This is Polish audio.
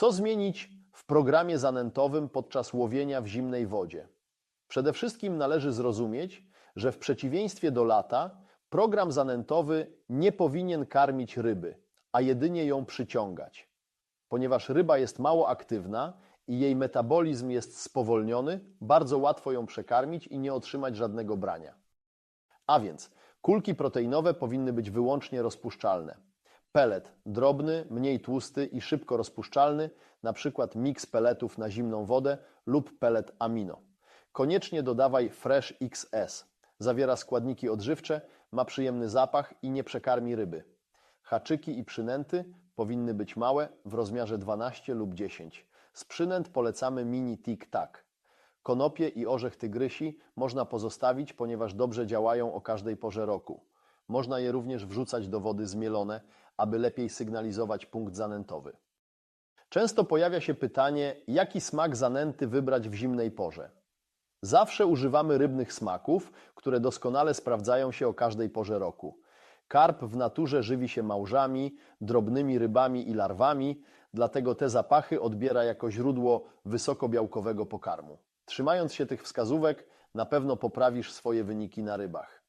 Co zmienić w programie zanętowym podczas łowienia w zimnej wodzie? Przede wszystkim należy zrozumieć, że w przeciwieństwie do lata, program zanętowy nie powinien karmić ryby, a jedynie ją przyciągać. Ponieważ ryba jest mało aktywna i jej metabolizm jest spowolniony, bardzo łatwo ją przekarmić i nie otrzymać żadnego brania. A więc kulki proteinowe powinny być wyłącznie rozpuszczalne. Pelet drobny, mniej tłusty i szybko rozpuszczalny, np. miks peletów na zimną wodę lub pelet amino. Koniecznie dodawaj Fresh XS. Zawiera składniki odżywcze, ma przyjemny zapach i nie przekarmi ryby. Haczyki i przynęty powinny być małe, w rozmiarze 12 lub 10. Z przynęt polecamy mini Tic Tac. Konopie i orzech tygrysi można pozostawić, ponieważ dobrze działają o każdej porze roku. Można je również wrzucać do wody zmielone, aby lepiej sygnalizować punkt zanętowy. Często pojawia się pytanie, jaki smak zanęty wybrać w zimnej porze. Zawsze używamy rybnych smaków, które doskonale sprawdzają się o każdej porze roku. Karp w naturze żywi się małżami, drobnymi rybami i larwami, dlatego te zapachy odbiera jako źródło wysokobiałkowego pokarmu. Trzymając się tych wskazówek, na pewno poprawisz swoje wyniki na rybach.